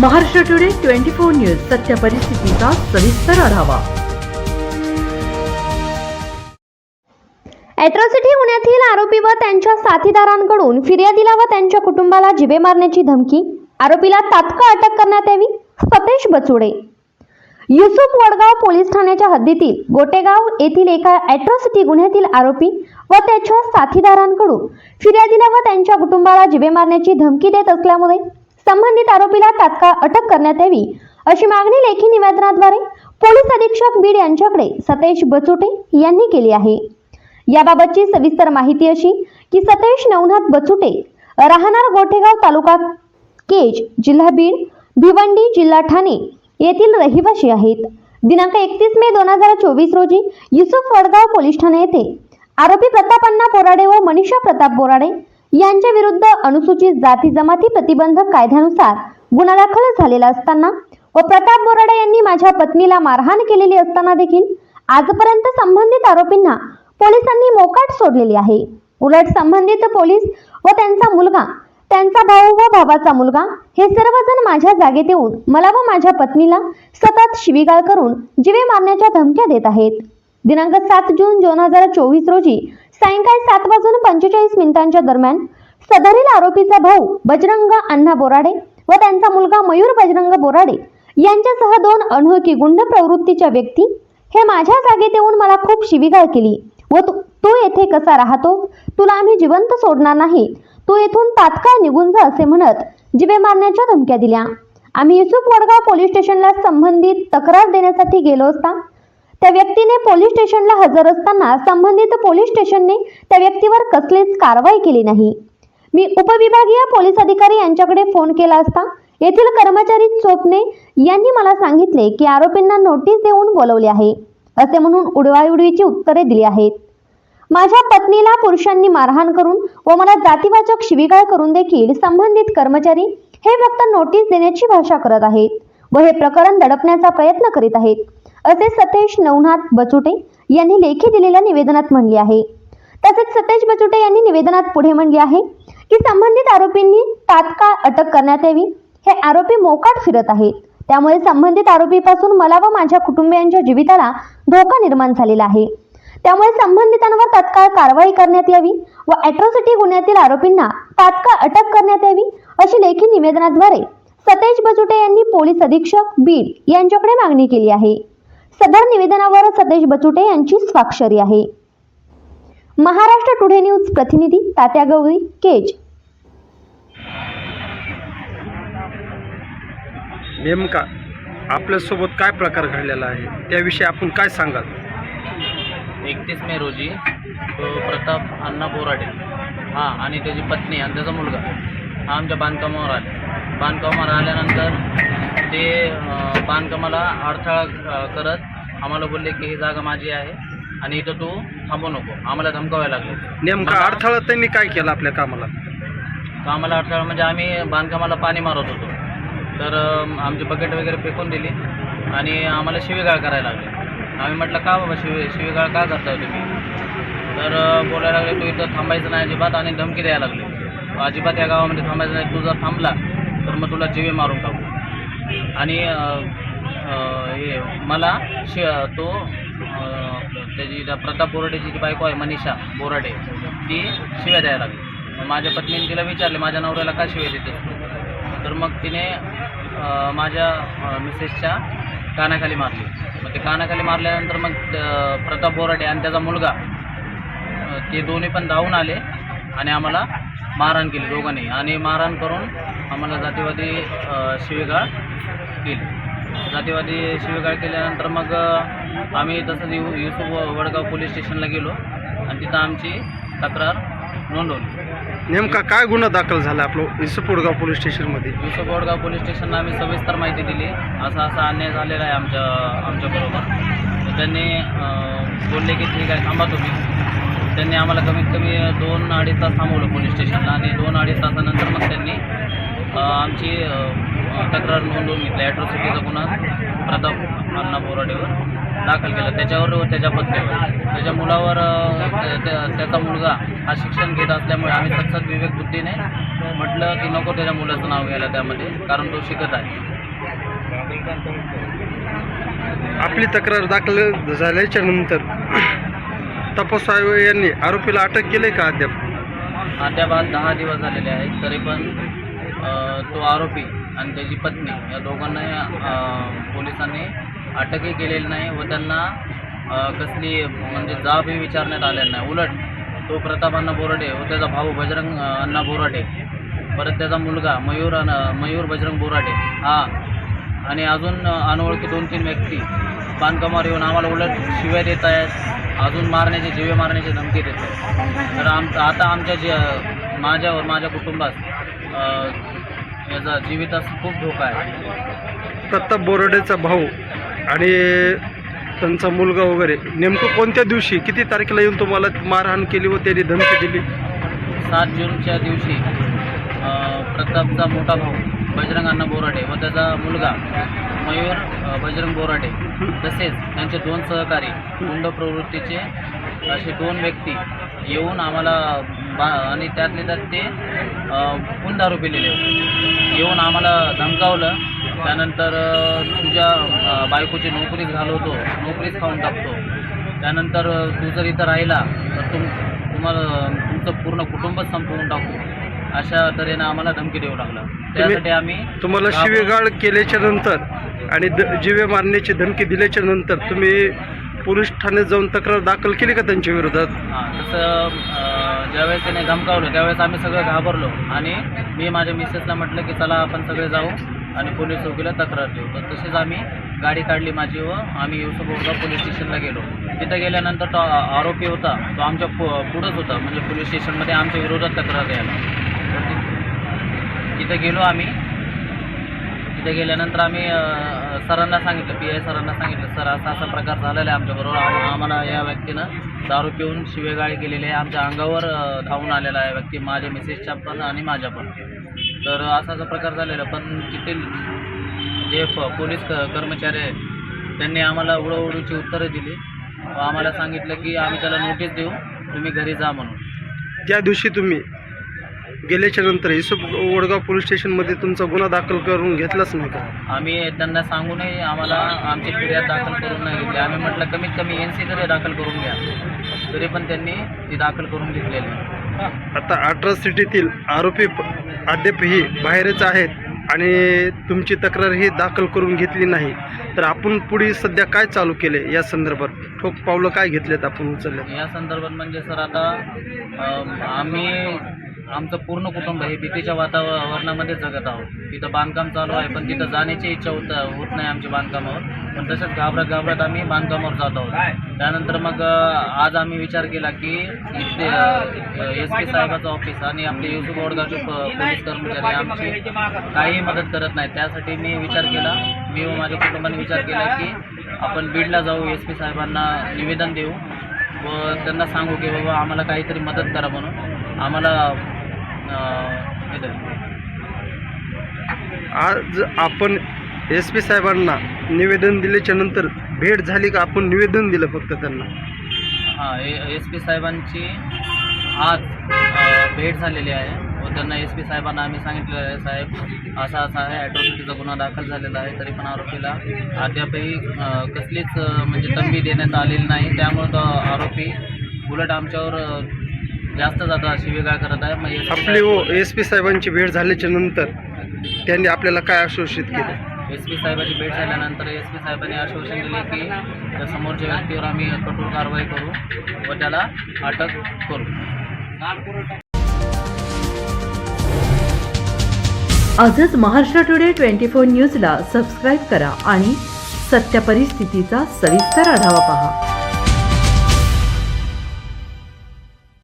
Maharashtra today twenty four news सत्य परिस्थितीचा सविस्तर आढावा. अॅट्रॉसिटी गुन्ह्यातील आरोपी व त्यांच्या साथीदारांकडून फिर्यादीला व त्यांच्या कुटुंबाला जिवे मारण्याची धमकी. आरोपीला तात्काळ अटक करण्यात यावी सतेश बचुडे. युसुफ वडगाव पोलीस ठाण्याच्या हद्दीतील गोटेगाव येथील एका अॅट्रॉसिटी गुन्ह्यातील आरोपी व त्याच्या साथीदारांकडून फिर्यादीला व त्यांच्या कुटुंबाला जिबे मारण्याची धमकी देत असल्यामुळे संबंधित आरोपीला तात्काळ अटक करण्यात यावी अशी मागणी लेखी निवेदनाद्वारे पोलीस अधीक्षक बीड यांच्याकडे सतेश बचुटे यांनी केली आहे. याबाबतची सविस्तर माहिती अशी की सतेश नवनाथ बचुटे राहणार गोठेगाव तालुका केज जिल्हा बीड भिवंडी जिल्हा ठाणे येथील रहिवासी आहेत. दिनांक एकतीस मे दोन हजार चोवीस रोजी युसुफ वडगाव पोलीस ठाणे येथे आरोपी प्रताप बोराडे व मनीषा प्रताप बोराडे यांच्या विरुद्ध अनुसूचित जाती जमाती प्रतिबंधक कायद्यानुसार गुन्हा दाखल झालेला असताना व प्रताप बोराडे यांनी माझ्या पत्नीला मारहाण केलेली असताना देखील आजपर्यंत संबंधित आरोपींना पोलिसांनी मोकाट सोडलेली आहे. उलट संबंधित पोलीस व त्यांचा मुलगा त्यांचा भाऊ व भावाचा मुलगा हे सर्वजण माझ्या जागेत येऊन मला व माझ्या पत्नीला सतत शिवीगाळ करून जीवे मारण्याच्या धमक्या देत आहेत. दिनांक सात जून दोन हजार चोवीस रोजी सायंकाळी सात वाजून पंचेचाळीस मिनिटांच्या दरम्यान सदरील आरोपीचा भाऊ बजरंग अण्णा बोराडे व त्यांचा मुलगा मयूर बजरंग बोराडे यांच्यासह दोन अनोळखी गुंड प्रवृत्तीच्या व्यक्ती हे माझ्या जागेत येऊन मला खूप शिविगाळ केली व तू तू येथे कसा राहतो? तुला आम्ही जिवंत सोडणार नाही. तू येथून तात्काळ निघून जा असे म्हणत जिवे मारण्याच्या धमक्या दिल्या. आम्ही युसुफ वडगाव पोलीस स्टेशनला संबंधित तक्रार देण्यासाठी गेलो असता त्या व्यक्तीने पोलीस स्टेशनला हजर असताना संबंधित पोलीस स्टेशनने त्या व्यक्तीवर कसलीच कारवाई केली नाही. मी उपविभागीय पोलीस अधिकारी यांच्याकडे फोन केला असता येथील कर्मचारी चोपणे यांनी मला सांगितले की आरोपींना नोटीस देऊन बोलवले आहे असे म्हणून उडवाउडवीची उत्तरे दिली आहेत. माझ्या पत्नीला पुरुषांनी मारहाण करून व मला जातीवाचक शिवीगाळ करून देखील संबंधित कर्मचारी हे फक्त नोटीस देण्याची भाषा करत आहेत व हे प्रकरण दडपण्याचा प्रयत्न करीत आहेत. असे सतेश नवनाथ बचुटे यांनी लेखी दिलेल्या निवेदनात म्हणले आहे. तसेच सतेज बचुटे यांनी निवेदनात पुढे म्हणले आहे की संबंधित आरोपींनी तात्काळ अटक करण्यात यावी. हे आरोपी मोकाट फिरत आहेत. त्यामुळे संबंधित आरोपीपासून मला व माझ्या कुटुंबियांच्या जीविताला धोका निर्माण झालेला आहे. त्यामुळे संबंधितांवर तात्काळ कारवाई करण्यात यावी व अॅट्रॉसिटी गुन्ह्यातील आरोपींना तात्काळ अटक करण्यात यावी अशी लेखी निवेदनाद्वारे सतेज बचुटे यांनी पोलीस अधीक्षक बीड यांच्याकडे मागणी केली आहे. सदर निवेदनावर सतेज बचुटे यांची स्वाक्षरी आहे. महाराष्ट्र टुडे न्यूज प्रतिनिधी तात्या गवळी केज. नेमका आपल्यासोबत काय प्रकार घडलेला आहे? त्याविषयी आपण काय सांगाल? एकतीस मे रोजी तो प्रताप अण्णा बोराडे हा आणि त्याची पत्नी आणि त्याचा मुलगा हा आमच्या बांधकामावर आले. बांधकामावर आल्यानंतर ते बांधकामाला अडथळा करत आम्हाला बोलले की ही जागा माझी आहे आणि इथं तू थांबू नको. आम्हाला धमकावायला लागले. नेमका अडथळा त्यांनी काय केलं आपल्या कामाला? आम्हाला अडथळा म्हणजे आम्ही बांधकामाला पाणी मारत होतो. तर आमची बकेट वगैरे फेकून दिली आणि आम्हाला शिवीगाळ करायला लागले. आम्ही म्हटलं का बाबा शिवी शिवीगाळ का करताय तुम्ही? तर बोलायला लागले तू इथं थांबायचं नाही अजिबात आणि धमकी द्यायला लागले. अजिबात या गावामध्ये थांबायचं नाही. तू जर थांबला तर मग तुला जीवे मारून टाकू. आणि हे मला शि तो त्याची त्या प्रताप बोराडेची जी बायको आहे मनीषा बोराडे ती शिव्या द्यायला लागली. माझ्या पत्नीने तिला विचारले माझ्या नवऱ्याला का शिव्या देते? तर मग तिने माझ्या मिसेसच्या कानाखाली मारली. मग ते कानाखाली मारल्यानंतर मग प्रताप बोराडे आणि त्याचा मुलगा ते दोन्ही पण धावून आले आणि आम्हाला मारहाण केली दोघांनी. आणि मारहाण करून आम्हाला जातीवादी शिवेगाळ केली जातीवादी शिवीगाळ केल्यानंतर मग आम्ही तसंच यु युसुफ वडगाव पोलीस स्टेशनला गेलो आणि तिथं आमची तक्रार नोंदवली. नेमका काय गुन्हा दाखल झाला आपलं इसपोडगाव पोलीस स्टेशनमध्ये? युसुफ वडगाव पोलीस स्टेशनला आम्ही सविस्तर माहिती दिली. असा असा अन्याय झालेला आहे आमच्या आमच्याबरोबर तर त्यांनी बोलले की ठीक आहे थांबा तुम्ही. त्यांनी आम्हाला कमीत कमी दोन अडीच तास थांबवलं पोलीस स्टेशनला आणि दोन अडीच तासानंतर मग त्यांनी आमची तक्रार नोंदवून घेतली. ॲट्रॉसिटीचा गुन्हा प्रताप अण्णा बोराडेवर दाखल केला. त्याच्यावर व त्याच्या पत्नीवर. त्याच्या मुलावर त्याचा मुलगा हा शिक्षण घेत असल्यामुळे आम्ही सतत विवेक बुद्धीने म्हटलं की नको त्याच्या मुलाचं नाव घ्यायला त्यामध्ये कारण तो शिकत आहे. आपली तक्रार दाखल झाल्याच्यानंतर तपास आयोग यांनी आरोपीला अटक केली का अद्याप? अद्याप आज दहा दिवस झालेले आहेत. तरी पण तो आरोपी आणि त्याची पत्नी. या दोघांनाही पोलिसांनी अटकही केलेली नाही व त्यांना कसली म्हणजे जाबही विचारण्यात आलेला नाही. उलट तो प्रताप अण्णा बोराडे व त्याचा भाऊ बजरंग अण्णा बोराडे परत त्याचा मुलगा मयूर मयूर बजरंग बोराडे हा आणि अजून अनोळखी दोन तीन व्यक्ती बांधकामावर येऊन आम्हाला उलट शिव्या देत आहेत. अजून मारण्याची जीवे मारण्याची धमकी देत आहेत. तर आम आता आमच्या जी माझ्यावर माझ्या कुटुंबास याचा जीवितास खूप धोका आहे. प्रताप बोराडेचा भाऊ आणि त्यांचा मुलगा वगैरे नेमकं कोणत्या दिवशी किती तारखेला येऊन तुम्हाला मारहाण केली व त्यांनी धमकी दिली? सात जूनच्या दिवशी अ, प्रतापचा मोठा भाऊ बजरंग अण्णा बोराडे व त्याचा मुलगा मयूर अ, बजरंग बोराडे तसेच त्यांचे दोन सहकारी गुंड प्रवृत्तीचे असे दोन व्यक्ती येऊन आम्हाला बा आणि त्यातले त्यात ते खून दारू पिलेले होते. येऊन आम्हाला धमकावलं. त्यानंतर तुझ्या बायकोची नोकरीच घालवतो नोकरीच खाऊन टाकतो. त्यानंतर तू जर इथं राहिला तर तुम तुम्हाला तुमचं पूर्ण कुटुंबच संपवून टाकू. अशा तऱ्हेनं आम्हाला धमकी देऊ लागला. त्यासाठी आम्ही तुम्हाला शिवेगाळ केल्याच्यानंतर आणि द जिवे मारण्याची धमकी दिल्याच्या नंतर तुम्ही पोलीस ठाण्यात जाऊन तक्रार दाखल केली का त्यांच्या विरोधात? हां तसं ज्यावेळेस त्याने धमकावलं त्यावेळेस आम्ही सगळं घाबरलो. आणि मी माझ्या मिसेसला म्हटलं की चला आपण सगळे जाऊ आणि पोलीस चौकीला तक्रार देऊ. तर तसेच आम्ही गाडी काढली माझी व आम्ही युसुफ पोलीस स्टेशनला गेलो. तिथं गेल्यानंतर तो आरोपी होता तो आमच्या पु पुढंच होता म्हणजे पोलीस स्टेशनमध्ये आमच्या विरोधात तक्रार द्यायला. तिथं गेलो आम्ही. तिथे गेल्यानंतर आम्ही सरांना सांगितलं पी आय सरांना सांगितलं सर असा असा प्रकार झालेला आहे आमच्याबरोबर आम्हाला या व्यक्तीनं दारू पिऊन शिवेगाळी केलेली आहे. आमच्या अंगावर धावून आलेला आहे व्यक्ती माझ्या मिसेसच्या पण आणि माझ्या पण. तर असा असा प्रकार झालेला पण तिथील जे प पोलीस क कर्मचारी आहेत त्यांनी आम्हाला उडवडूची उत्तरं दिली. व आम्हाला सांगितलं की आम्ही त्याला नोटीस देऊ. तुम्ही घरी जा म्हणून. त्या दिवशी तुम्ही गेल्याच्यानंतर इसप वडगाव पोलीस स्टेशनमध्ये तुमचा गुन्हा दाखल करून घेतलाच नाही का? आम्ही त्यांना सांगूनही आम्हाला आमची फिर्याद दाखल करून नाही घेतली. आम्ही म्हटलं कमीत कमी एन सी तरी दाखल करून घ्या. तरी पण त्यांनी ती दाखल करून घेतलेली. आता अठरा सिटीतील आरोपी प- अद्यापही बाहेरच आहेत आणि तुमची तक्रारही दाखल करून घेतली नाही. तर आपण पुढे सध्या काय चालू केले या संदर्भात? ठोक पावलं काय घेतलेत आपण उचलले या संदर्भात म्हणजे सर आता अम, आम्ही आमचं पूर्ण कुटुंब हे भीतीच्या वातावरणामध्ये जगत आहोत. तिथं बांधकाम चालू आहे पण तिथं जाण्याची इच्छा होत होत नाही आमची बांधकामावर. पण तसंच घाबरत घाबरत आम्ही बांधकामावर जात आहोत. त्यानंतर मग आज आम्ही विचार केला की इथे एस पी साहेबाचं ऑफिस आणि आपले युसुफ वडगावचे प- पोलीस कर्मचारी आमची काहीही मदत करत नाही त्यासाठी मी विचार केला. मी व माझ्या कुटुंबाने विचार केला की आपण बीडला जाऊ एस पी साहेबांना निवेदन देऊ. व त्यांना सांगू की बाबा आम्हाला काहीतरी मदत करा म्हणून. आम्हाला. आज आपण एस पी साहेबांना निवेदन दिल्याच्या नंतर भेट झाली का? आपण निवेदन दिलं फक्त त्यांना. हां एस पी साहेबांची आज भेट झालेली आहे. व त्यांना एस पी साहेबांना आम्ही सांगितलेलं आहे साहेब असा असा आहे ॲट्रॉसिटीचा गुन्हा दाखल झालेला आहे तरी पण आरोपीला अद्यापही कसलीच म्हणजे तंबी देण्यात आलेली नाही. त्यामुळं तो आरोपी उलट आमच्यावर अं, जास्तच आता शिवेगाळ करत आहे. मग SP आपली हो एस पी साहेबांची भेट झाल्याच्यानंतर त्यांनी आपल्याला काय आश्वासित केलं? एस पी साहेबांची भेट झाल्यानंतर एस पी साहेबांनी आश्वासन दिले की त्या समोरच्या व्यक्तीवर आम्ही कठोर कारवाई करू व त्याला अटक करू. आजच महाराष्ट्र टुडे ट्वेंटी फोर न्यूजला सबस्क्राईब करा आणि सत्य परिस्थितीचा सविस्तर आढावा पहा.